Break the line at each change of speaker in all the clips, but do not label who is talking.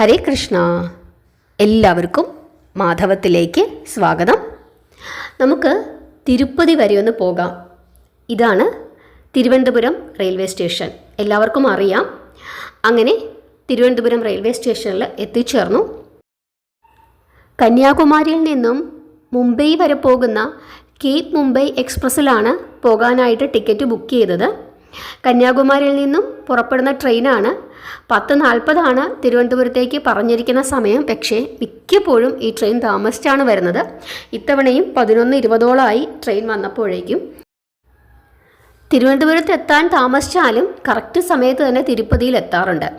ഹരേ കൃഷ്ണ. എല്ലാവർക്കും മാധവത്തിലേക്ക് സ്വാഗതം. നമുക്ക് തിരുപ്പതി വരെ ഒന്ന് പോകാം. ഇതാണ് തിരുവനന്തപുരം റെയിൽവേ സ്റ്റേഷൻ. എല്ലാവർക്കും അറിയാം. അങ്ങനെ തിരുവനന്തപുരം റെയിൽവേ സ്റ്റേഷനിൽ എത്തിച്ചേർന്നു. കന്യാകുമാരിയിൽ നിന്നും മുംബൈ വരെ പോകുന്ന കേപ്പ് മുംബൈ എക്സ്പ്രസ്സിലാണ് പോകാനായിട്ട് ടിക്കറ്റ് ബുക്ക് ചെയ്തത്. കന്യാകുമാരിയിൽ നിന്നും പുറപ്പെടുന്ന ട്രെയിനാണ്. പത്ത് നാൽപ്പതാണ് തിരുവനന്തപുരത്തേക്ക് പറഞ്ഞിരിക്കുന്ന സമയം. പക്ഷേ മിക്കപ്പോഴും ഈ ട്രെയിൻ താമസിച്ചാണ് വരുന്നത്. ഇത്തവണയും പതിനൊന്ന് ഇരുപതോളമായി ട്രെയിൻ വന്നപ്പോഴേക്കും. തിരുവനന്തപുരത്ത് എത്താൻ താമസിച്ചാലും കറക്റ്റ് സമയത്ത് തന്നെ തിരുപ്പതിയിൽ എത്താറുണ്ട്.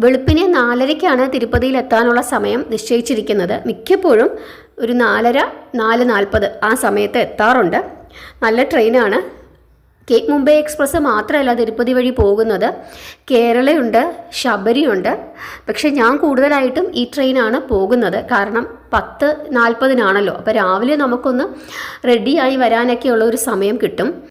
വെളുപ്പിനെ നാലരയ്ക്കാണ് തിരുപ്പതിയിൽ എത്താനുള്ള സമയം നിശ്ചയിച്ചിരിക്കുന്നത്. മിക്കപ്പോഴും ഒരു നാലര നാല് നാൽപ്പത് ആ സമയത്ത് എത്താറുണ്ട്. നല്ല ട്രെയിനാണ്. മുംബൈ എക്സ്പ്രസ് മാത്രമല്ല തിരുപ്പതി വഴി പോകുന്നത്. കേരളയുണ്ട് ശബരിയുണ്ട്. പക്ഷേ ഞാൻ കൂടുതലായിട്ടും ഈ ട്രെയിനാണ് പോകുന്നത്. കാരണം പത്ത് നാൽപ്പതിനാണല്ലോ. അപ്പോൾ രാവിലെ നമുക്കൊന്ന് റെഡിയായി വരാനൊക്കെയുള്ള ഒരു സമയം കിട്ടും.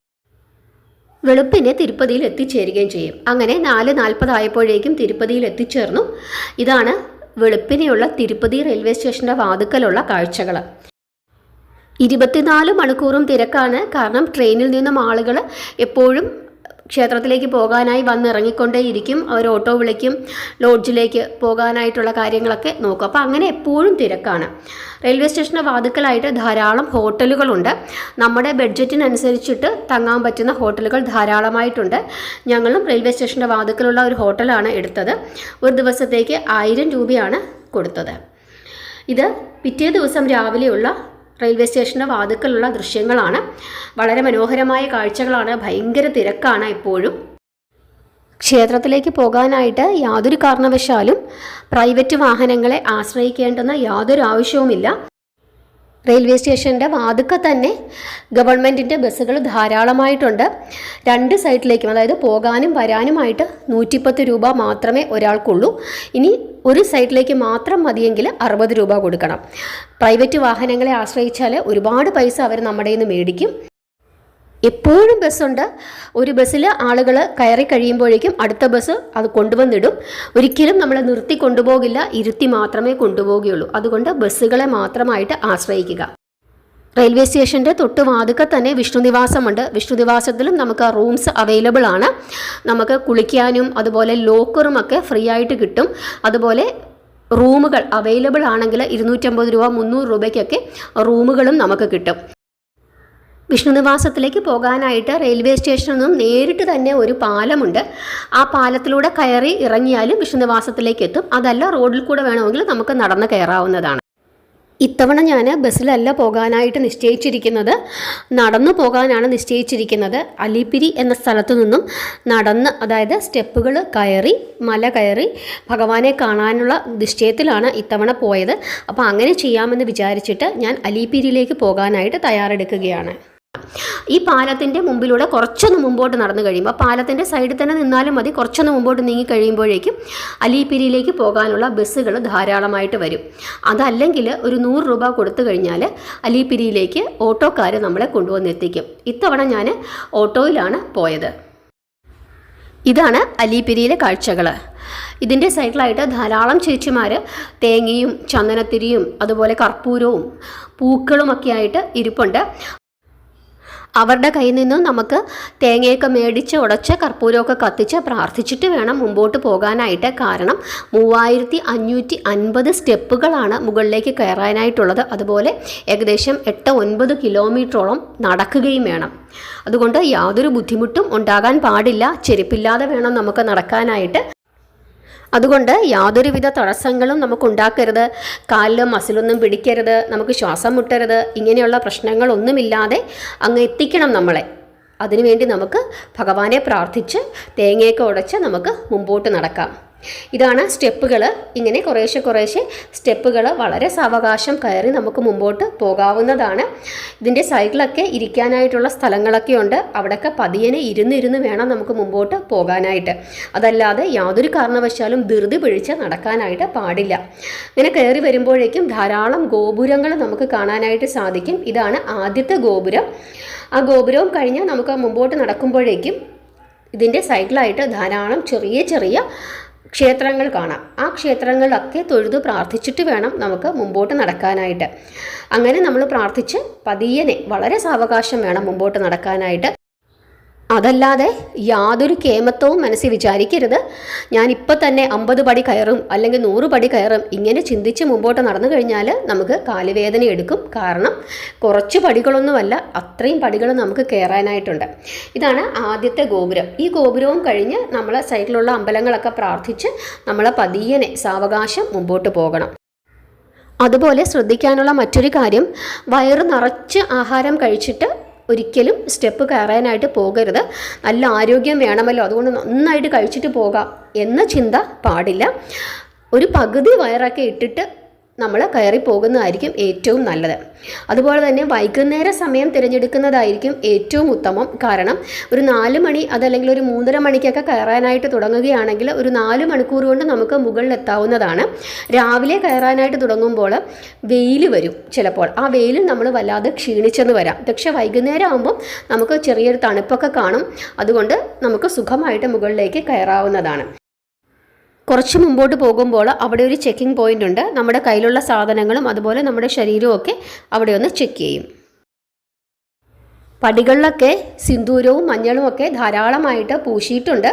വെളുപ്പിന് തിരുപ്പതിയിൽ എത്തിച്ചേരുകയും ചെയ്യും. അങ്ങനെ നാല് നാൽപ്പതായപ്പോഴേക്കും തിരുപ്പതിയിൽ എത്തിച്ചേർന്നു. ഇതാണ് വെളുപ്പിനെയുള്ള തിരുപ്പതി റെയിൽവേ സ്റ്റേഷന്റെ വാതുക്കലുള്ള കാഴ്ചകൾ ഇരുപത്തിനാല് മണിക്കൂറും തിരക്കാണ്. കാരണം ട്രെയിനിൽ നിന്നും ആളുകൾ എപ്പോഴും ക്ഷേത്രത്തിലേക്ക് പോകാനായി വന്നിറങ്ങിക്കൊണ്ടേയിരിക്കും. അവർ ഓട്ടോ വിളിക്കും ലോഡ്ജിലേക്ക് പോകാനായിട്ടുള്ള കാര്യങ്ങളൊക്കെ നോക്കും. അപ്പോൾ അങ്ങനെ എപ്പോഴും തിരക്കാണ്. റെയിൽവേ സ്റ്റേഷന്റെ വാതുക്കലായിട്ട് ധാരാളം ഹോട്ടലുകളുണ്ട്. നമ്മുടെ ബഡ്ജറ്റിനനുസരിച്ചിട്ട് തങ്ങാൻ പറ്റുന്ന ഹോട്ടലുകൾ ധാരാളമായിട്ടുണ്ട്. ഞങ്ങളും റെയിൽവേ സ്റ്റേഷന്റെ വാതുക്കലുള്ള ഒരു ഹോട്ടലാണ് എടുത്തത്. ഒരു ദിവസത്തേക്ക് ആയിരം രൂപയാണ് കൊടുത്തത്. ഇത് പിറ്റേ ദിവസം രാവിലെയുള്ള റെയിൽവേ സ്റ്റേഷന്റെ വാതുക്കലുള്ള ദൃശ്യങ്ങളാണ്. വളരെ മനോഹരമായ കാഴ്ചകളാണ്. ഭയങ്കര തിരക്കാണ് ഇപ്പോഴും. ക്ഷേത്രത്തിലേക്ക് പോകാനായിട്ട് യാതൊരു കാരണവശാലും പ്രൈവറ്റ് വാഹനങ്ങളെ ആശ്രയിക്കേണ്ടെന്ന യാതൊരു ആവശ്യവുമില്ല. റെയിൽവേ സ്റ്റേഷന്റെ വാതുക്ക തന്നെ ഗവൺമെന്റിന്റെ ബസ്സുകൾ ധാരാളമായിട്ടുണ്ട്. രണ്ട് സൈഡിലേക്കും അതായത് പോകാനും വരാനുമായിട്ട് നൂറ്റിപ്പത്ത് രൂപ മാത്രമേ ഒരാൾക്കുള്ളൂ. ഇനി ഒരു സൈഡിലേക്ക് മാത്രം മതിയെങ്കിൽ അറുപത് രൂപ കൊടുക്കണം. പ്രൈവറ്റ് വാഹനങ്ങളെ ആശ്രയിച്ചാൽ ഒരുപാട് പൈസ അവർ നമ്മുടെ നിന്ന് മേടിക്കും. എപ്പോഴും ബസ്സുണ്ട്. ഒരു ബസ്സിൽ ആളുകൾ കയറി കഴിയുമ്പോഴേക്കും അടുത്ത ബസ് അത് കൊണ്ടുവന്നിടും. ഒരിക്കലും നമ്മളെ നിർത്തി കൊണ്ടുപോകില്ല. ഇരുത്തി മാത്രമേ കൊണ്ടുപോകുകയുള്ളൂ അതുകൊണ്ട് ബസ്സുകളെ മാത്രമായിട്ട് ആശ്രയിക്കുക. റെയിൽവേ സ്റ്റേഷന്റെ തൊട്ട് വാതുക്ക തന്നെ വിഷ്ണുനിവാസമുണ്ട് വിഷ്ണുനിവാസത്തിലും വിഷ്ണു നിവാസത്തിലും നമുക്ക് റൂംസ് അവൈലബിൾ ആണ്. നമുക്ക് കുളിക്കാനും അതുപോലെ ലോക്കറും ഒക്കെ ഫ്രീ ആയിട്ട് കിട്ടും. അതുപോലെ റൂമുകൾ അവൈലബിൾ ആണെങ്കിൽ ഇരുന്നൂറ്റമ്പത് രൂപ മുന്നൂറ് രൂപയ്ക്കൊക്കെ റൂമുകളും നമുക്ക് കിട്ടും. വിഷ്ണുനിവാസത്തിലേക്ക് പോകാനായിട്ട് റെയിൽവേ സ്റ്റേഷനിൽ നിന്നും നേരിട്ട് തന്നെ ഒരു പാലമുണ്ട്. ആ പാലത്തിലൂടെ കയറി ഇറങ്ങിയാലും വിഷ്ണുനിവാസത്തിലേക്ക് എത്തും അതല്ല റോഡിൽ കൂടെ വേണമെങ്കിൽ നമുക്ക് നടന്ന് കയറാവുന്നതാണ്. ഇത്തവണ ഞാൻ ബസ്സിലല്ല പോകാനായിട്ട് നിശ്ചയിച്ചിരിക്കുന്നത്. നടന്നു പോകാനാണ് നിശ്ചയിച്ചിരിക്കുന്നത്. അലിപ്പിരി എന്ന സ്ഥലത്തു നിന്നും നടന്ന് അതായത് സ്റ്റെപ്പുകൾ കയറി മല കയറി ഭഗവാനെ കാണാനുള്ള നിശ്ചയത്തിലാണ് ഇത്തവണ പോയത്. അപ്പോൾ അങ്ങനെ ചെയ്യാമെന്ന് വിചാരിച്ചിട്ട് ഞാൻ അലിപ്പിരിയിലേക്ക് പോകാനായിട്ട് തയ്യാറെടുക്കുകയാണ്. ഈ പാലത്തിന്റെ മുമ്പിലൂടെ കുറച്ചൊന്ന് മുമ്പോട്ട് നടന്നു കഴിയുമ്പോൾ പാലത്തിന്റെ സൈഡിൽ തന്നെ നിന്നാലും മതി. കുറച്ചൊന്ന് മുമ്പോട്ട് നീങ്ങി കഴിയുമ്പോഴേക്കും അലിപ്പിരിയിലേക്ക് പോകാനുള്ള ബസ്സുകൾ ധാരാളമായിട്ട് വരും. അതല്ലെങ്കിൽ ഒരു നൂറ് രൂപ കൊടുത്തു കഴിഞ്ഞാൽ അലിപ്പിരിയിലേക്ക് ഓട്ടോക്കാർ നമ്മളെ കൊണ്ടുവന്നെത്തിക്കും ഇത്തവണ ഞാൻ ഓട്ടോയിലാണ് പോയത്. ഇതാണ് അലിപ്പിരിയിലെ കാഴ്ചകൾ. ഇതിന്റെ സൈഡിലായിട്ട് ധാരാളം ചേച്ചിമാർ തേങ്ങയും ചന്ദനത്തിരിയും അതുപോലെ കർപ്പൂരവും പൂക്കളുമൊക്കെ ആയിട്ട് ഇരിപ്പുണ്ട്. അവരുടെ കയ്യിൽ നിന്നും നമുക്ക് തേങ്ങയൊക്കെ മേടിച്ച് ഉടച്ച് കർപ്പൂരമൊക്കെ കത്തിച്ച് പ്രാർത്ഥിച്ചിട്ട് വേണം മുമ്പോട്ട് പോകാനായിട്ട്. കാരണം മൂവായിരത്തി അഞ്ഞൂറ്റി അൻപത് സ്റ്റെപ്പുകളാണ് മുകളിലേക്ക് കയറാനായിട്ടുള്ളത്. അതുപോലെ ഏകദേശം എട്ട് ഒൻപത് കിലോമീറ്ററോളം നടക്കുകയും വേണം. അതുകൊണ്ട് യാതൊരു ബുദ്ധിമുട്ടും ഉണ്ടാകാൻ പാടില്ല. ചെരുപ്പില്ലാതെ വേണം നമുക്ക് നടക്കാനായിട്ട്. അതുകൊണ്ട് യാതൊരുവിധ തടസ്സങ്ങളും നമുക്ക് ഉണ്ടാക്കരുത് കാലിൽ മസിലൊന്നും പിടിക്കരുത്. നമുക്ക് ശ്വാസം മുട്ടരുത്. ഇങ്ങനെയുള്ള പ്രശ്നങ്ങളൊന്നുമില്ലാതെ അങ്ങ് എത്തിക്കണം നമ്മളെ. അതിനുവേണ്ടി നമുക്ക് ഭഗവാനെ പ്രാർത്ഥിച്ച് തേങ്ങയൊക്കെ ഉടച്ച് നമുക്ക് മുമ്പോട്ട് നടക്കാം. ഇതാണ് സ്റ്റെപ്പുകൾ. ഇങ്ങനെ കുറേശ്ശെ കുറേശ്ശെ സ്റ്റെപ്പുകൾ വളരെ സാവകാശം കയറി നമുക്ക് മുമ്പോട്ട് പോകാവുന്നതാണ്. ഇതിന്റെ സൈഡിലൊക്കെ ഇരിക്കാനായിട്ടുള്ള സ്ഥലങ്ങളൊക്കെ ഉണ്ട്. അവിടെയൊക്കെ പതിയനെ ഇരുന്നിരുന്ന് വേണം നമുക്ക് മുമ്പോട്ട് പോകാനായിട്ട്. അതല്ലാതെ യാതൊരു കാരണവശാലും ധൃതി പിഴിച്ച് നടക്കാനായിട്ട് പാടില്ല. ഇങ്ങനെ കയറി വരുമ്പോഴേക്കും ധാരാളം ഗോപുരങ്ങൾ നമുക്ക് കാണാനായിട്ട് സാധിക്കും. ഇതാണ് ആദ്യത്തെ ഗോപുരം. ആ ഗോപുരവും കഴിഞ്ഞ് നമുക്ക് മുമ്പോട്ട് നടക്കുമ്പോഴേക്കും ഇതിന്റെ സൈഡിലായിട്ട് ധാരാളം ചെറിയ ചെറിയ ക്ഷേത്രങ്ങൾ കാണാം. ആ ക്ഷേത്രങ്ങളിലൊക്കെ തൊഴുതു പ്രാർത്ഥിച്ചിട്ട് വേണം നമുക്ക് മുമ്പോട്ട് നടക്കാനായിട്ട്. അങ്ങനെ നമ്മൾ പ്രാർത്ഥിച്ച് പതിയനെ വളരെ സാവകാശം വേണം മുമ്പോട്ട് നടക്കാനായിട്ട്. അതല്ലാതെ യാതൊരു കേമത്വവും മനസ്സിൽ വിചാരിക്കരുത്. ഞാനിപ്പോൾ തന്നെ അമ്പത് പടി കയറും അല്ലെങ്കിൽ നൂറ് പടി കയറും ഇങ്ങനെ ചിന്തിച്ച് മുമ്പോട്ട് നടന്നു കഴിഞ്ഞാൽ നമുക്ക് കാലുവേദന എടുക്കും. കാരണം കുറച്ച് പടികളൊന്നുമല്ല അത്രയും പടികൾ നമുക്ക് കയറാനായിട്ടുണ്ട് ഇതാണ് ആദ്യത്തെ ഗോപുരം. ഈ ഗോപുരവും കഴിഞ്ഞ് നമ്മൾ സൈഡിലുള്ള അമ്പലങ്ങളൊക്കെ പ്രാർത്ഥിച്ച് നമ്മൾ പതിയനെ സാവകാശം മുമ്പോട്ട് പോകണം. അതുപോലെ ശ്രദ്ധിക്കാനുള്ള മറ്റൊരു കാര്യം വയറ് നിറച്ച് ആഹാരം കഴിച്ചിട്ട് ഒരിക്കലും സ്റ്റെപ്പ് കയറാനായിട്ട് പോകരുത്. നല്ല ആരോഗ്യം വേണമല്ലോ. അതുകൊണ്ട് നന്നായിട്ട് കഴിച്ചിട്ട് പോകാം എന്ന ചിന്ത പാടില്ല. ഒരു പകുതി വയറൊക്കെ ഇട്ടിട്ട് നമ്മൾ കയറി പോകുന്നതായിരിക്കും ഏറ്റവും നല്ലത്. അതുപോലെ തന്നെ വൈകുന്നേര സമയം തിരഞ്ഞെടുക്കുന്നതായിരിക്കും ഏറ്റവും ഉത്തമം. കാരണം ഒരു നാല് മണി അതല്ലെങ്കിൽ ഒരു മൂന്നര മണിക്കൊക്കെ കയറാനായിട്ട് തുടങ്ങുകയാണെങ്കിൽ ഒരു നാല് മണിക്കൂർ കൊണ്ട് നമുക്ക് മുകളിലെത്താവുന്നതാണ് രാവിലെ കയറാനായിട്ട് തുടങ്ങുമ്പോൾ വെയിൽ വരും ചിലപ്പോൾ. ആ വെയിലിൽ നമ്മൾ വല്ലാതെ ക്ഷീണിച്ചെന്ന് വരാം. പക്ഷേ വൈകുന്നേരം ആകുമ്പോൾ നമുക്ക് ചെറിയൊരു തണുപ്പൊക്കെ കാണും. അതുകൊണ്ട് നമുക്ക് സുഖമായിട്ട് മുകളിലേക്ക് കയറാവുന്നതാണ്. കുറച്ച് മുമ്പോട്ട് പോകുമ്പോൾ അവിടെ ഒരു ചെക്കിംഗ് പോയിന്റ് ഉണ്ട്. നമ്മുടെ കയ്യിലുള്ള സാധനങ്ങളും അതുപോലെ നമ്മുടെ ശരീരവും ഒക്കെ അവിടെ ഒന്ന് ചെക്ക് ചെയ്യും. പടികളിലൊക്കെ സിന്ദൂരവും മഞ്ഞളും ഒക്കെ ധാരാളമായിട്ട് പൂശിയിട്ടുണ്ട്.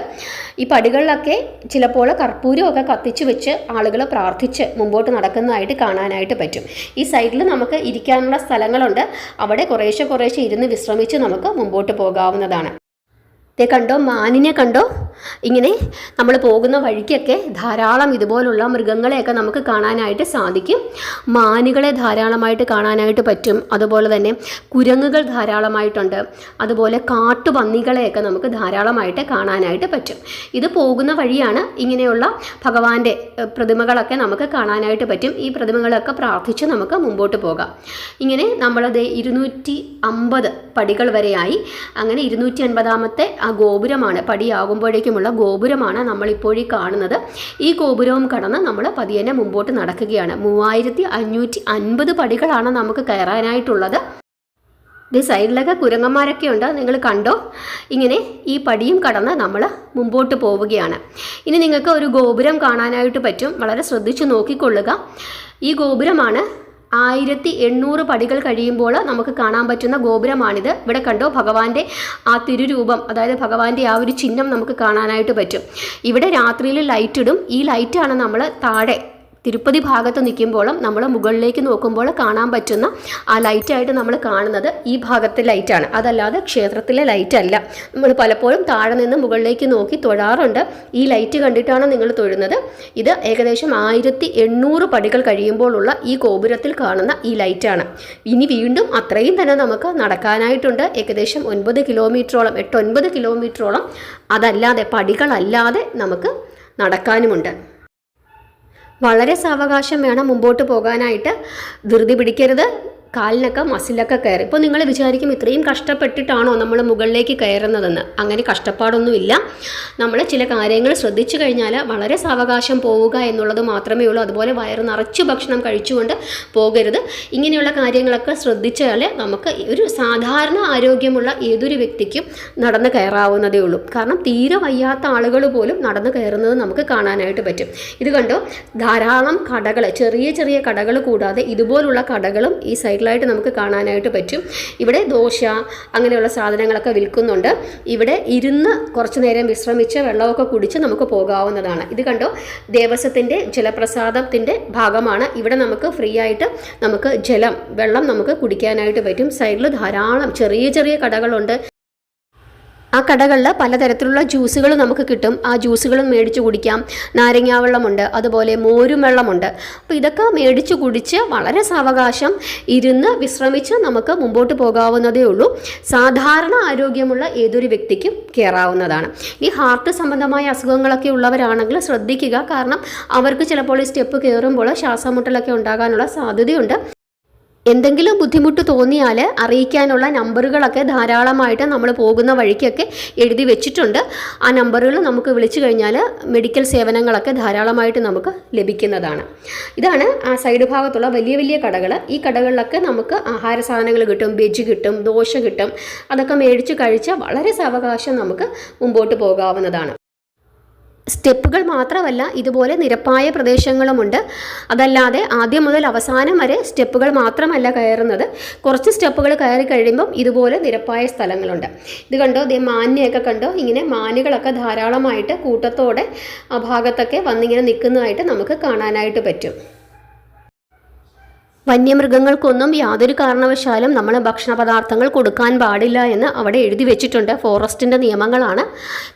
ഈ പടികളിലൊക്കെ ചിലപ്പോൾ കർപ്പൂരമൊക്കെ കത്തിച്ച് വെച്ച് ആളുകൾ പ്രാർത്ഥിച്ച് മുമ്പോട്ട് നടക്കുന്നതായിട്ട് കാണാനായിട്ട് പറ്റും. ഈ സൈഡിൽ നമുക്ക് ഇരിക്കാനുള്ള സ്ഥലങ്ങളുണ്ട്. അവിടെ കുറേശ്ശെ കുറേശ്ശെ ഇരുന്ന് വിശ്രമിച്ച് നമുക്ക് മുമ്പോട്ട് പോകാവുന്നതാണ്. ദേ കണ്ടോ മാനിനെ കണ്ടോ? ഇങ്ങനെ നമ്മൾ പോകുന്ന വഴിക്കൊക്കെ ധാരാളം ഇതുപോലുള്ള മൃഗങ്ങളെയൊക്കെ നമുക്ക് കാണാനായിട്ട് സാധിക്കും. മാനുകളെ ധാരാളമായിട്ട് കാണാനായിട്ട് പറ്റും. അതുപോലെ തന്നെ കുരങ്ങുകൾ ധാരാളമായിട്ടുണ്ട്. അതുപോലെ കാട്ടുപന്നികളെയൊക്കെ നമുക്ക് ധാരാളമായിട്ട് കാണാനായിട്ട് പറ്റും. ഇത് പോകുന്ന വഴിയാണ് ഇങ്ങനെയുള്ള ഭഗവാന്റെ പ്രതിമകളൊക്കെ നമുക്ക് കാണാനായിട്ട് പറ്റും. ഈ പ്രതിമകളൊക്കെ പ്രാർത്ഥിച്ച് നമുക്ക് മുമ്പോട്ട് പോകാം. ഇങ്ങനെ നമ്മളത് ഇരുന്നൂറ്റി അമ്പത് പടികൾ വരെയായി. അങ്ങനെ ഇരുന്നൂറ്റി അൻപതാമത്തെ ആ ഗോപുരമാണ് പടിയാകുമ്പോഴേക്കുമുള്ള ഗോപുരമാണ് നമ്മളിപ്പോൾ ഈ കാണുന്നത്. ഈ ഗോപുരവും കടന്ന് നമ്മൾ പതിയെ മുമ്പോട്ട് നടക്കുകയാണ്. മൂവായിരത്തി അഞ്ഞൂറ്റി അൻപത് പടികളാണ് നമുക്ക് കയറാനായിട്ടുള്ളത്. ഇത് സൈഡിലൊക്കെ കുരങ്ങന്മാരൊക്കെ ഉണ്ട് നിങ്ങൾ കണ്ടോ? ഇങ്ങനെ ഈ പടിയും കടന്ന് നമ്മൾ മുമ്പോട്ട് പോവുകയാണ്. ഇനി നിങ്ങൾക്ക് ഒരു ഗോപുരം കാണാനായിട്ട് പറ്റും. വളരെ ശ്രദ്ധിച്ചു നോക്കിക്കൊള്ളുക. ഈ ഗോപുരമാണ് ആയിരത്തി എണ്ണൂറ് പടികൾ കഴിയുമ്പോൾ നമുക്ക് കാണാൻ പറ്റുന്ന ഗോപുരമാണിത്. ഇവിടെ കണ്ടോ ഭഗവാന്റെ ആ തിരുരൂപം അതായത് ഭഗവാന്റെ ആ ഒരു ചിഹ്നം നമുക്ക് കാണാനായിട്ട് പറ്റും. ഇവിടെ രാത്രിയിൽ ലൈറ്റ് ഇടും. ഈ ലൈറ്റാണ് നമ്മൾ താഴെ തിരുപ്പതി ഭാഗത്ത് നിൽക്കുമ്പോഴും നമ്മൾ മുകളിലേക്ക് നോക്കുമ്പോൾ കാണാൻ പറ്റുന്ന ആ ലൈറ്റായിട്ട് നമ്മൾ കാണുന്നത് ഈ ഭാഗത്തെ ലൈറ്റാണ് അതല്ലാതെ ക്ഷേത്രത്തിലെ ലൈറ്റ് അല്ല. നമ്മൾ പലപ്പോഴും താഴെ നിന്ന് മുകളിലേക്ക് നോക്കി തൊഴാറുണ്ട്. ഈ ലൈറ്റ് കണ്ടിട്ടാണ് നിങ്ങൾ തൊഴുന്നത്. ഇത് ഏകദേശം ആയിരത്തി എണ്ണൂറ് പടികൾ കഴിയുമ്പോഴുള്ള ഈ ഗോപുരത്തിൽ കാണുന്ന ഈ ലൈറ്റാണ് ഇനി വീണ്ടും അത്രയും തന്നെ നമുക്ക് നടക്കാനായിട്ടുണ്ട്. ഏകദേശം ഒൻപത് കിലോമീറ്ററോളം എട്ടൊൻപത് കിലോമീറ്ററോളം അതല്ലാതെ പടികളല്ലാതെ നമുക്ക് നടക്കാനുമുണ്ട്. വളരെ സാവകാശം വേണം മുമ്പോട്ട് പോകാനായിട്ട്. ധൃതി പിടിക്കരുത്. കാലിനൊക്കെ മസിലൊക്കെ കയറി. ഇപ്പോൾ നിങ്ങൾ വിചാരിക്കും ഇത്രയും കഷ്ടപ്പെട്ടിട്ടാണോ നമ്മൾ മുകളിലേക്ക് കയറുന്നതെന്ന്. അങ്ങനെ കഷ്ടപ്പാടൊന്നുമില്ല. നമ്മൾ ചില കാര്യങ്ങൾ ശ്രദ്ധിച്ചു കഴിഞ്ഞാൽ വളരെ സാവകാശം പോവുക എന്നുള്ളത് മാത്രമേ ഉള്ളൂ. അതുപോലെ വയറ് നിറച്ച് ഭക്ഷണം കഴിച്ചുകൊണ്ട് പോകരുത്. ഇങ്ങനെയുള്ള കാര്യങ്ങളൊക്കെ ശ്രദ്ധിച്ചാൽ നമുക്ക് ഒരു സാധാരണ ആരോഗ്യമുള്ള ഏതൊരു വ്യക്തിക്കും നടന്ന് കയറാവുന്നതേ ഉള്ളൂ. കാരണം തീരെ വയ്യാത്ത ആളുകൾ പോലും നടന്ന് കയറുന്നത് നമുക്ക് കാണാനായിട്ട് പറ്റും. ഇത് കണ്ടോ? ധാരാളം കടകൾ ചെറിയ ചെറിയ കടകൾ കൂടാതെ ഇതുപോലുള്ള കടകളും ഈ സൈഡിലായിട്ട് നമുക്ക് കാണാനായിട്ട് പറ്റും. ഇവിടെ ദോശ അങ്ങനെയുള്ള സാധനങ്ങളൊക്കെ വിൽക്കുന്നുണ്ട്. ഇവിടെ ഇരുന്ന് കുറച്ച് നേരം വിശ്രമിച്ച് വെള്ളമൊക്കെ കുടിച്ച് നമുക്ക് പോകാവുന്നതാണ്. ഇത് കണ്ടോ? ദേവസ്വത്തിന്റെ ജലപ്രസാദത്തിന്റെ ഭാഗമാണ്. ഇവിടെ നമുക്ക് ഫ്രീ ആയിട്ട് നമുക്ക് ജലം വെള്ളം നമുക്ക് കുടിക്കാനായിട്ട് പറ്റും. സൈഡിൽ ധാരാളം ചെറിയ ചെറിയ കടകളുണ്ട്. ആ കടകളിൽ പലതരത്തിലുള്ള ജ്യൂസുകൾ നമുക്ക് കിട്ടും. ആ ജ്യൂസുകളും മേടിച്ച് കുടിക്കാം. നാരങ്ങാവെള്ളമുണ്ട് അതുപോലെ മോരും വെള്ളമുണ്ട്. അപ്പോൾ ഇതൊക്കെ മേടിച്ച് കുടിച്ച് വളരെ സാവകാശം ഇരുന്ന് വിശ്രമിച്ച് നമുക്ക് മുമ്പോട്ട് പോകാവുന്നതേ ഉള്ളൂ. സാധാരണ ആരോഗ്യമുള്ള ഏതൊരു വ്യക്തിക്കും കയറാവുന്നതാണ് ഈ ഹാർട്ട് സംബന്ധമായ അസുഖങ്ങളൊക്കെ ഉള്ളവരാണെങ്കിൽ ശ്രദ്ധിക്കുക. കാരണം അവർക്ക് ചിലപ്പോൾ ഈ സ്റ്റെപ്പ് കയറുമ്പോൾ ശ്വാസമുട്ടലൊക്കെ ഉണ്ടാകാനുള്ള സാധ്യതയുണ്ട്. എന്തെങ്കിലും ബുദ്ധിമുട്ട് തോന്നിയാൽ അറിയിക്കാനുള്ള നമ്പറുകളൊക്കെ ധാരാളമായിട്ട് നമ്മൾ പോകുന്ന വഴിക്കൊക്കെ എഴുതി വെച്ചിട്ടുണ്ട്. ആ നമ്പറുകൾ നമുക്ക് വിളിച്ചു കഴിഞ്ഞാൽ മെഡിക്കൽ സേവനങ്ങളൊക്കെ ധാരാളമായിട്ട് നമുക്ക് ലഭിക്കുന്നതാണ്. ഇതാണ് ആ സൈഡ് ഭാഗത്തുള്ള വലിയ വലിയ കടകൾ ഈ കടകളിലൊക്കെ നമുക്ക് ആഹാര സാധനങ്ങൾ കിട്ടും വെജ് കിട്ടും ദോശ കിട്ടും. അതൊക്കെ മേടിച്ച് കഴിച്ചാൽ വളരെ സാവകാശം നമുക്ക് മുമ്പോട്ട് പോകാവുന്നതാണ്. സ്റ്റെപ്പുകൾ മാത്രമല്ല ഇതുപോലെ നിരപ്പായ പ്രദേശങ്ങളുമുണ്ട്. അതല്ലാതെ ആദ്യം മുതൽ അവസാനം വരെ സ്റ്റെപ്പുകൾ മാത്രമല്ല കയറുന്നത്. കുറച്ച് സ്റ്റെപ്പുകൾ കയറി കഴിയുമ്പം ഇതുപോലെ നിരപ്പായ സ്ഥലങ്ങളുണ്ട്. ഇത് കണ്ടോ? ഇതേ മാന്യയൊക്കെ കണ്ടോ? ഇങ്ങനെ മാനുകളൊക്കെ ധാരാളമായിട്ട് കൂട്ടത്തോടെ ആ ഭാഗത്തൊക്കെ വന്നിങ്ങനെ നിൽക്കുന്നതായിട്ട് നമുക്ക് കാണാനായിട്ട് പറ്റും. വന്യമൃഗങ്ങൾക്കൊന്നും യാതൊരു കാരണവശാലും നമ്മൾ ഭക്ഷണ പദാർത്ഥങ്ങൾ കൊടുക്കാൻ പാടില്ല എന്ന് അവിടെ എഴുതി വെച്ചിട്ടുണ്ട്. ഫോറസ്റ്റിന്റെ നിയമങ്ങളാണ്.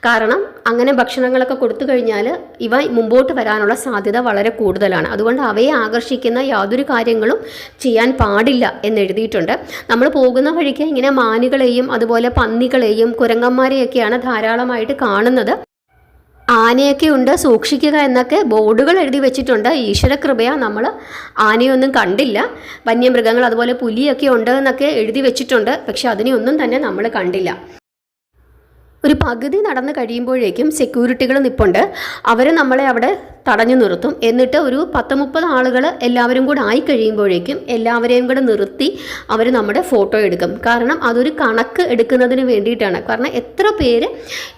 കാരണം അങ്ങനെ ഭക്ഷണങ്ങളൊക്കെ കൊടുത്തു കഴിഞ്ഞാൽ ഇവ മുമ്പോട്ട് വരാനുള്ള സാധ്യത വളരെ കൂടുതലാണ്. അതുകൊണ്ട് അവയെ ആകർഷിക്കുന്ന യാതൊരു കാര്യങ്ങളും ചെയ്യാൻ പാടില്ല എന്നെഴുതിയിട്ടുണ്ട് നമ്മൾ പോകുന്ന വഴിക്ക് ഇങ്ങനെ മാനുകളെയും അതുപോലെ പന്നികളെയും കുരങ്ങന്മാരെയൊക്കെയാണ് ധാരാളമായിട്ട് കാണുന്നത്. ആനയൊക്കെ ഉണ്ട് സൂക്ഷിക്കുക എന്നൊക്കെ ബോർഡുകൾ എഴുതി വെച്ചിട്ടുണ്ട്. ഈശ്വരകൃപയ നമ്മൾ ആനയൊന്നും കണ്ടില്ല. വന്യമൃഗങ്ങൾ അതുപോലെ പുലിയൊക്കെ ഉണ്ട് എന്നൊക്കെ എഴുതി വെച്ചിട്ടുണ്ട്. പക്ഷെ അതിനെയൊന്നും തന്നെ നമ്മൾ കണ്ടില്ല. ഒരു പകുതി നടന്നു കഴിയുമ്പോഴേക്കും സെക്യൂരിറ്റികൾ നിപ്പുണ്ട്. അവർ നമ്മളെ അവിടെ തടഞ്ഞു നിർത്തും. എന്നിട്ട് ഒരു പത്ത് മുപ്പത് ആളുകൾ എല്ലാവരും കൂടെ ആയി കഴിയുമ്പോഴേക്കും എല്ലാവരെയും കൂടെ നിർത്തി അവർ നമ്മുടെ ഫോട്ടോ എടുക്കും. കാരണം അതൊരു കണക്ക് എടുക്കുന്നതിന് വേണ്ടിയിട്ടാണ്. കാരണം എത്ര പേര്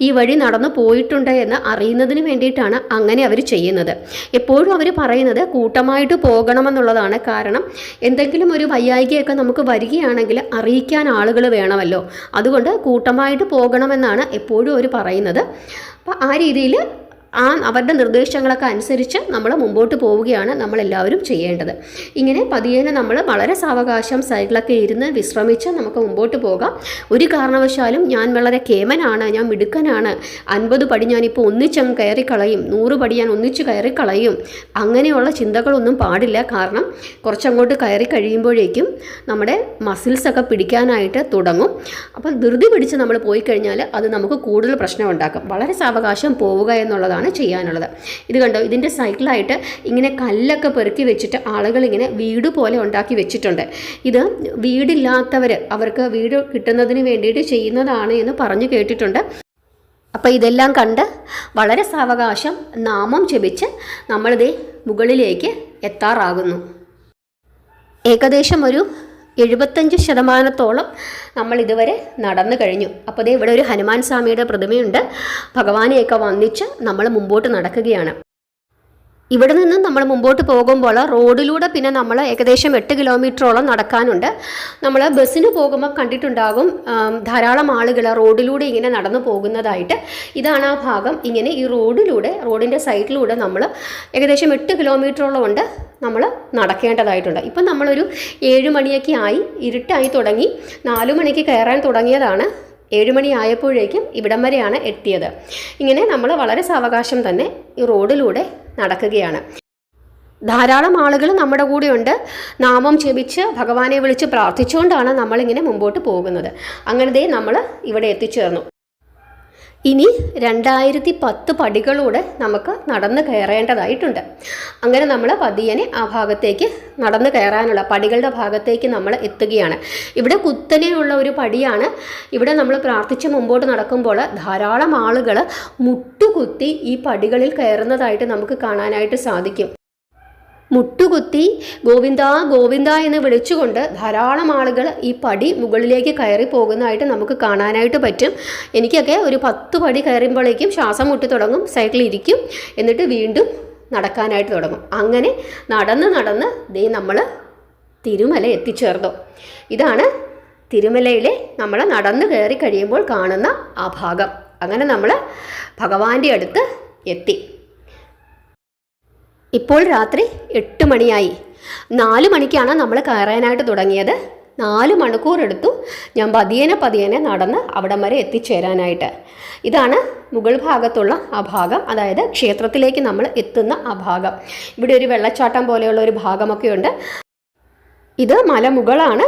ഈ വഴി നടന്നു പോയിട്ടുണ്ട് എന്ന് അറിയുന്നതിന് വേണ്ടിയിട്ടാണ് അങ്ങനെ അവർ ചെയ്യുന്നത്. എപ്പോഴും അവർ പറയുന്നത് കൂട്ടമായിട്ട് പോകണമെന്നുള്ളതാണ്. കാരണം എന്തെങ്കിലും ഒരു വയ്യായികയൊക്കെ നമുക്ക് വരികയാണെങ്കിൽ അറിയിക്കാൻ ആളുകൾ വേണമല്ലോ. അതുകൊണ്ട് കൂട്ടമായിട്ട് പോകണമെന്നാണ് എപ്പോഴും അവർ പറയുന്നത്. അപ്പോൾ ആ രീതിയിൽ ആ അവരുടെ നിർദ്ദേശങ്ങളൊക്കെ അനുസരിച്ച് നമ്മൾ മുമ്പോട്ട് പോവുകയാണ് നമ്മളെല്ലാവരും ചെയ്യേണ്ടത്. ഇങ്ങനെ പതിയേനെ നമ്മൾ വളരെ സാവകാശം സൈക്കിളൊക്കെ ഇരുന്ന് വിശ്രമിച്ച് നമുക്ക് മുമ്പോട്ട് പോകാം. ഒരു കാരണവശാലും ഞാൻ വളരെ കേമനാണ് ഞാൻ മിടുക്കനാണ്. അൻപത് പടി ഞാനിപ്പോൾ ഒന്നിച്ചങ്ങ് കയറി കളയും നൂറ് പടി ഞാൻ ഒന്നിച്ച് കയറി കളയും അങ്ങനെയുള്ള ചിന്തകളൊന്നും പാടില്ല. കാരണം കുറച്ചങ്ങോട്ട് കയറി കഴിയുമ്പോഴേക്കും നമ്മുടെ മസിൽസൊക്കെ പിടിക്കാനായിട്ട് തുടങ്ങും. അപ്പം ധൃതി പിടിച്ച് നമ്മൾ പോയി കഴിഞ്ഞാൽ അത് നമുക്ക് കൂടുതൽ പ്രശ്നമുണ്ടാക്കും. വളരെ സാവകാശം പോവുക എന്നുള്ളതാണ് ചെയ്യാനുള്ളത്. ഇത് കണ്ടോ? ഇതിന്റെ സൈക്കിളായിട്ട് ഇങ്ങനെ കല്ലൊക്കെ പെറുക്കി വെച്ചിട്ട് ആളുകൾ ഇങ്ങനെ വീട് പോലെ ഉണ്ടാക്കി വെച്ചിട്ടുണ്ട്. ഇത് വീടില്ലാത്തവർ അവർക്ക് വീട് കിട്ടുന്നതിന് വേണ്ടിയിട്ട് ചെയ്യുന്നതാണ് എന്ന് പറഞ്ഞു കേട്ടിട്ടുണ്ട്. അപ്പോൾ ഇതെല്ലാം കണ്ട് വളരെ സാവകാശം നാമം ജപിച്ച് നമ്മളിതേ മുകളിലേക്ക് എത്താറാകുന്നു. ഏകദേശം ഒരു എഴുപത്തഞ്ച് ശതമാനത്തോളം നമ്മൾ ഇതുവരെ നടന്നു കഴിഞ്ഞു. അപ്പോൾ ദേ ഇവിടെ ഒരു ഹനുമാൻ സ്വാമിയുടെ പ്രതിമയുണ്ട്. ഭഗവാനെയൊക്കെ വന്ദിച്ച് നമ്മൾ മുമ്പോട്ട് നടക്കുകയാണ്. ഇവിടെ നിന്ന് നമ്മൾ മുമ്പോട്ട് പോകുമ്പോൾ റോഡിലൂടെ പിന്നെ നമ്മൾ ഏകദേശം എട്ട് കിലോമീറ്ററോളം നടക്കാനുണ്ട്. നമ്മൾ ബസ്സിന് പോകുമ്പോൾ കണ്ടിട്ടുണ്ടാകും ധാരാളം ആളുകൾ റോഡിലൂടെ ഇങ്ങനെ നടന്നു പോകുന്നതായിട്ട്. ഇതാണ് ആ ഭാഗം. ഇങ്ങനെ ഈ റോഡിലൂടെ റോഡിന്റെ സൈഡിലൂടെ നമ്മൾ ഏകദേശം എട്ട് കിലോമീറ്ററോളം ഉണ്ട് നമ്മൾ നടക്കേണ്ടതായിട്ടുണ്ട്. ഇപ്പം നമ്മളൊരു ഏഴ് മണിയൊക്കെ ആയി ഇരുട്ടായി തുടങ്ങി നാലു മണിക്ക് കയറാൻ തുടങ്ങിയതാണ്. ഏഴുമണി ആയപ്പോഴേക്കും ഇവിടം വരെയാണ് എത്തിയത്. ഇങ്ങനെ നമ്മൾ വളരെ സാവകാശം തന്നെ ഈ റോഡിലൂടെ നടക്കുകയാണ്. ധാരാളം ആളുകൾ നമ്മുടെ കൂടെയുണ്ട്. നാമം ജപിച്ച് ഭഗവാനെ വിളിച്ച് പ്രാർത്ഥിച്ചുകൊണ്ടാണ് നമ്മളിങ്ങനെ മുമ്പോട്ട് പോകുന്നത്. അങ്ങനെ ദേ നമ്മൾ ഇവിടെ എത്തിച്ചേർന്നു. ഇനി രണ്ടായിരത്തി പത്ത് പടികളൂടെ നമുക്ക് നടന്നു കയറേണ്ടതായിട്ടുണ്ട്. അങ്ങനെ നമ്മൾ പതിയനെ ആ ഭാഗത്തേക്ക് നടന്നു കയറാനുള്ള പടികളുടെ ഭാഗത്തേക്ക് നമ്മൾ എത്തുകയാണ്. ഇവിടെ കുത്തനെയുള്ള ഒരു പടിയാണ്. ഇവിടെ നമ്മൾ പ്രാർത്ഥിച്ച് മുമ്പോട്ട് നടക്കുമ്പോൾ ധാരാളം ആളുകൾ മുട്ടുകുത്തി ഈ പടികളിൽ കയറുന്നതായിട്ട് നമുക്ക് കാണാനായിട്ട് സാധിക്കും. മുട്ടുകുത്തി ഗോവിന്ദ ഗോവിന്ദ എന്ന് വിളിച്ചുകൊണ്ട് ധാരാളം ആളുകൾ ഈ പടി മുകളിലേക്ക് കയറി പോകുന്നതായിട്ട് നമുക്ക് കാണാനായിട്ട് പറ്റും. എനിക്കൊക്കെ ഒരു പത്ത് പടി കയറുമ്പോഴേക്കും ശ്വാസം മുട്ടി തുടങ്ങും സൈക്കിൾ ഇരിക്കും എന്നിട്ട് വീണ്ടും നടക്കാനായിട്ട് തുടങ്ങും. അങ്ങനെ നടന്ന് നടന്ന് ദേ നമ്മൾ തിരുമല എത്തിച്ചേർന്നു. ഇതാണ് തിരുമലയിലെ നമ്മൾ നടന്ന് കയറി കഴിയുമ്പോൾ കാണുന്ന ആ ഭാഗം. അങ്ങനെ നമ്മൾ ഭഗവാന്റെ അടുത്ത് എത്തി. ഇപ്പോൾ രാത്രി എട്ട് മണിയായി. നാല് മണിക്കാണ് നമ്മൾ കയറാനായിട്ട് തുടങ്ങിയത്. നാല് മണിക്കൂർ എടുത്തു ഞാൻ പതിയനെ പതിയനെ നടന്ന് അവിടം വരെ എത്തിച്ചേരാനായിട്ട്. ഇതാണ് മുകൾ ഭാഗത്തുള്ള ആ ഭാഗം. അതായത് ക്ഷേത്രത്തിലേക്ക് നമ്മൾ എത്തുന്ന ആ ഭാഗം. ഇവിടെ ഒരു വെള്ളച്ചാട്ടം പോലെയുള്ള ഒരു ഭാഗമൊക്കെ ഉണ്ട് ഇത് മലമുകളാണ്.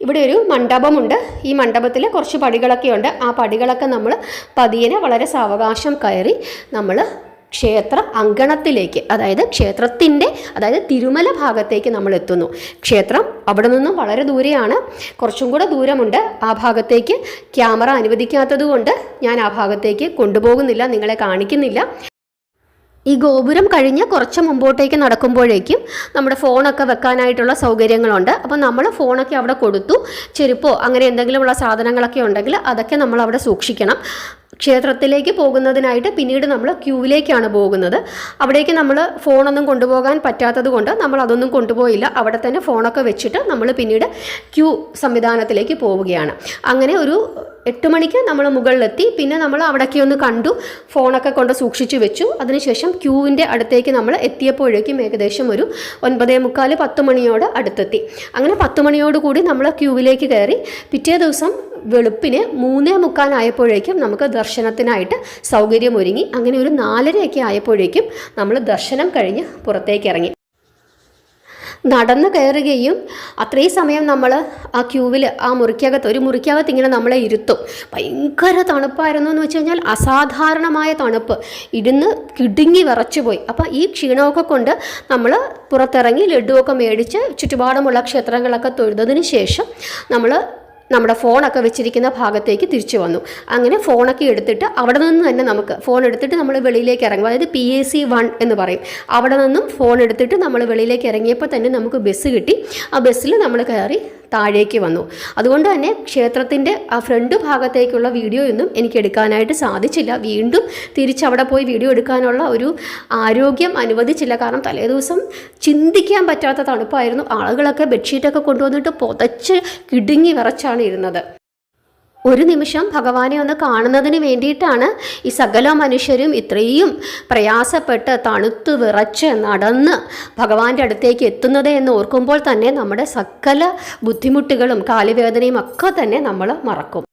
ഇവിടെ ഒരു മണ്ഡപമുണ്ട്. ഈ മണ്ഡപത്തിൽ കുറച്ച് പടികളൊക്കെ ഉണ്ട് ആ പടികളൊക്കെ നമ്മൾ പതിയനെ വളരെ സാവകാശം കയറി നമ്മൾ ക്ഷേത്ര അങ്കണത്തിലേക്ക് അതായത് ക്ഷേത്രത്തിന്റെ അതായത് തിരുമല ഭാഗത്തേക്ക് നമ്മൾ എത്തുന്നു. ക്ഷേത്രം അവിടെ നിന്നും വളരെ ദൂരെയാണ്. കുറച്ചും കൂടെ ദൂരമുണ്ട്. ആ ഭാഗത്തേക്ക് ക്യാമറ അനുവദിക്കാത്തതുകൊണ്ട് ഞാൻ ആ ഭാഗത്തേക്ക് കൊണ്ടുപോകുന്നില്ല നിങ്ങളെ കാണിക്കുന്നില്ല. ഈ ഗോപുരം കഴിഞ്ഞ് കുറച്ച് മുമ്പോട്ടേക്ക് നടക്കുമ്പോഴേക്കും നമ്മുടെ ഫോണൊക്കെ വെക്കാനായിട്ടുള്ള സൗകര്യങ്ങളുണ്ട്. അപ്പോൾ നമ്മൾ ഫോണൊക്കെ അവിടെ കൊടുത്തു. ചെരുപ്പോ അങ്ങനെ എന്തെങ്കിലുമുള്ള സാധനങ്ങളൊക്കെ ഉണ്ടെങ്കിൽ അതൊക്കെ നമ്മൾ അവിടെ സൂക്ഷിക്കണം. ക്ഷേത്രത്തിലേക്ക് പോകുന്നതിനായിട്ട് പിന്നീട് നമ്മൾ ക്യൂവിലേക്കാണ് പോകുന്നത്. അവിടേക്ക് നമ്മൾ ഫോണൊന്നും കൊണ്ടുപോകാൻ പറ്റാത്തത് കൊണ്ട് നമ്മൾ അതൊന്നും കൊണ്ടുപോയില്ല. അവിടെ തന്നെ ഫോണൊക്കെ വെച്ചിട്ട് നമ്മൾ പിന്നീട് ക്യൂ സംവിധാനത്തിലേക്ക് പോവുകയാണ്. അങ്ങനെ ഒരു എട്ട് മണിക്ക് നമ്മൾ മുകളിലെത്തി. പിന്നെ നമ്മൾ അവിടേക്ക് ഒന്ന് കണ്ടു. ഫോണൊക്കെ കൊണ്ട് സൂക്ഷിച്ചു വെച്ചു. അതിനുശേഷം ക്യൂവിന്റെ അടുത്തേക്ക് നമ്മൾ എത്തിയപ്പോഴേക്കും ഏകദേശം ഒരു ഒൻപതേ മുക്കാൽ പത്ത് മണിയോട് അടുത്തെത്തി. അങ്ങനെ പത്ത് മണിയോടുകൂടി നമ്മൾ ക്യൂവിലേക്ക് കയറി. പിറ്റേ ദിവസം വെളുപ്പിന് മൂന്നേ മുക്കാലായപ്പോഴേക്കും നമുക്ക് ദർശനത്തിനായിട്ട് സൗകര്യമൊരുങ്ങി. അങ്ങനെ ഒരു നാലരയൊക്കെ ആയപ്പോഴേക്കും നമ്മൾ ദർശനം കഴിഞ്ഞ് പുറത്തേക്ക് ഇറങ്ങി നടന്നു കയറുകയും അത്രയും സമയം നമ്മൾ ആ ക്യൂവിൽ ആ മുറിക്കകത്ത് ഒരു മുറിക്കകത്ത് ഇങ്ങനെ നമ്മളെ ഇരുത്തും. ഭയങ്കര തണുപ്പായിരുന്നു എന്ന് വെച്ച് കഴിഞ്ഞാൽ അസാധാരണമായ തണുപ്പ്. ഇരുന്ന് കിടുങ്ങി വിറച്ചു പോയി. അപ്പോൾ ഈ ക്ഷീണമൊക്കെ കൊണ്ട് നമ്മൾ പുറത്തിറങ്ങി ലഡുവൊക്കെ മേടിച്ച് ചുറ്റുപാടുമുള്ള ക്ഷേത്രങ്ങളൊക്കെ തൊഴുതതിന് ശേഷം നമ്മൾ നമ്മുടെ ഫോണൊക്കെ വെച്ചിരിക്കുന്ന ഭാഗത്തേക്ക് തിരിച്ചു വന്നു. അങ്ങനെ ഫോണൊക്കെ എടുത്തിട്ട് അവിടെ നിന്ന് തന്നെ നമുക്ക് ഫോൺ എടുത്തിട്ട് നമ്മൾ വെളിയിലേക്ക് ഇറങ്ങും. അതായത് പി എ സി വൺ എന്ന് പറയും. അവിടെ നിന്നും ഫോൺ എടുത്തിട്ട് നമ്മൾ വെളിയിലേക്ക് ഇറങ്ങിയപ്പോൾ തന്നെ നമുക്ക് ബസ് കിട്ടി. ആ ബസ്സിൽ നമ്മൾ കയറി താഴേക്ക് വന്നു. അതുകൊണ്ട് തന്നെ ക്ഷേത്രത്തിന്റെ ആ ഫ്രണ്ട് ഭാഗത്തേക്കുള്ള വീഡിയോ ഒന്നും എനിക്ക് എടുക്കാനായിട്ട് സാധിച്ചില്ല. വീണ്ടും തിരിച്ചവിടെ പോയി വീഡിയോ എടുക്കാനുള്ള ഒരു ആരോഗ്യം അനുവദിച്ചില്ല. കാരണം തലേദിവസം ചിന്തിക്കാൻ പറ്റാത്ത തണുപ്പായിരുന്നു. ആളുകളൊക്കെ ബെഡ്ഷീറ്റൊക്കെ കൊണ്ടുവന്നിട്ട് പുതച്ച് കിടുങ്ങി വിറച്ചാണ് ഇരുന്നത്. ഒരു നിമിഷം ഭഗവാനെ ഒന്ന് കാണുന്നതിന് വേണ്ടിയിട്ടാണ് ഈ സകല മനുഷ്യരും ഇത്രയും പ്രയാസപ്പെട്ട് തണുത്ത് വിറച്ച് നടന്ന് ഭഗവാന്റെ അടുത്തേക്ക് എത്തുന്നത് എന്ന് ഓർക്കുമ്പോൾ തന്നെ നമ്മുടെ സകല ബുദ്ധിമുട്ടുകളും കാലുവേദനയും ഒക്കെ തന്നെ നമ്മൾ മറക്കും.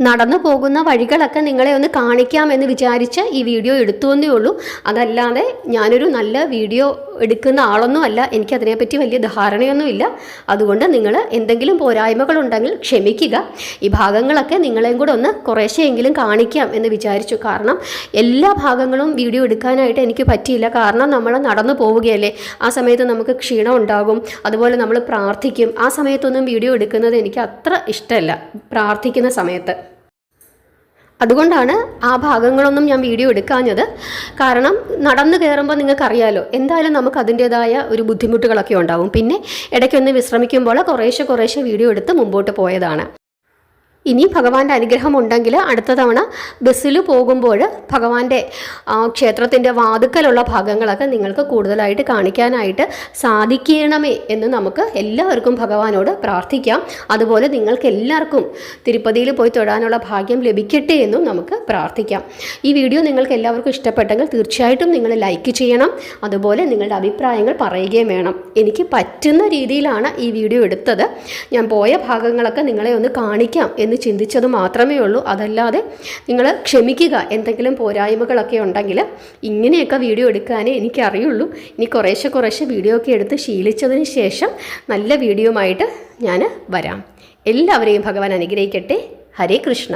നടന്നു പോകുന്ന വഴികളൊക്കെ നിങ്ങളെ ഒന്ന് കാണിക്കാമെന്ന് വിചാരിച്ച് ഈ വീഡിയോ എടുത്തു എന്നേ ഉള്ളൂ. അതല്ലാതെ ഞാനൊരു നല്ല വീഡിയോ എടുക്കുന്ന ആളൊന്നുമല്ല. എനിക്കതിനെപ്പറ്റി വലിയ ധാരണയൊന്നുമില്ല. അതുകൊണ്ട് നിങ്ങൾ എന്തെങ്കിലും പോരായ്മകളുണ്ടെങ്കിൽ ക്ഷമിക്കുക. ഈ ഭാഗങ്ങളൊക്കെ നിങ്ങളെയും കൂടെ ഒന്ന് കുറേശ്ശെയെങ്കിലും കാണിക്കാം എന്ന് വിചാരിച്ചു. കാരണം എല്ലാ ഭാഗങ്ങളും വീഡിയോ എടുക്കാനായിട്ട് എനിക്ക് പറ്റിയില്ല. കാരണം നമ്മൾ നടന്നു പോവുകയല്ലേ. ആ സമയത്ത് നമുക്ക് ക്ഷീണം ഉണ്ടാകും. അതുപോലെ നമ്മൾ പ്രാർത്ഥിക്കും. ആ സമയത്തൊന്നും വീഡിയോ എടുക്കുന്നത് എനിക്ക് അത്ര ഇഷ്ടമല്ല. പ്രാർത്ഥിക്കുന്ന സമയത്ത്. അതുകൊണ്ടാണ് ആ ഭാഗങ്ങളൊന്നും ഞാൻ വീഡിയോ എടുക്കാഞ്ഞത്. കാരണം നടന്നു കയറുമ്പോൾ നിങ്ങൾക്കറിയാലോ എന്തായാലും നമുക്ക് അതിന്റേതായ ഒരു ബുദ്ധിമുട്ടുകളൊക്കെ ഉണ്ടാവും. പിന്നെ ഇടയ്ക്കൊന്ന് വിശ്രമിക്കുമ്പോൾ കുറേശ്ശെ കുറേശ്ശെ വീഡിയോ എടുത്ത് മുമ്പോട്ട് പോയതാണ്. ഇനി ഭഗവാന്റെ അനുഗ്രഹം ഉണ്ടെങ്കിൽ അടുത്ത തവണ ബസ്സിൽ പോകുമ്പോൾ ഭഗവാന്റെ ക്ഷേത്രത്തിന്റെ വാതുക്കലുള്ള ഭാഗങ്ങളൊക്കെ നിങ്ങൾക്ക് കൂടുതലായിട്ട് കാണിക്കാനായിട്ട് സാധിക്കണമേ എന്ന് നമുക്ക് എല്ലാവർക്കും ഭഗവാനോട് പ്രാർത്ഥിക്കാം. അതുപോലെ നിങ്ങൾക്ക് എല്ലാവർക്കും തിരുപ്പതിയിൽ പോയി തൊഴാനുള്ള ഭാഗ്യം ലഭിക്കട്ടെ എന്നും നമുക്ക് പ്രാർത്ഥിക്കാം. ഈ വീഡിയോ നിങ്ങൾക്ക് എല്ലാവർക്കും ഇഷ്ടപ്പെട്ടെങ്കിൽ തീർച്ചയായിട്ടും നിങ്ങൾ ലൈക്ക് ചെയ്യണം. അതുപോലെ നിങ്ങളുടെ അഭിപ്രായങ്ങൾ പറയുകയും വേണം. എനിക്ക് പറ്റുന്ന രീതിയിലാണ് ഈ വീഡിയോ എടുത്തത്. ഞാൻ പോയ ഭാഗങ്ങളൊക്കെ നിങ്ങളെ ഒന്ന് കാണിക്കാം എന്ന് ചിന്തിച്ചത് മാത്രമേ ഉള്ളൂ. അതല്ലാതെ നിങ്ങൾ ക്ഷമിക്കുക. എന്തെങ്കിലും പോരായ്മകളൊക്കെ ഉണ്ടെങ്കിൽ ഇങ്ങനെയൊക്കെ വീഡിയോ എടുക്കാനേ എനിക്കറിയുള്ളൂ. ഇനി കുറേശ്ശെ കുറേശ്ശെ വീഡിയോ ഒക്കെ എടുത്ത് ശീലിച്ചതിന് ശേഷം നല്ല വീഡിയോ ആയിട്ട് ഞാൻ വരാം. എല്ലാവരെയും ഭഗവാൻ അനുഗ്രഹിക്കട്ടെ. ഹരേ കൃഷ്ണ.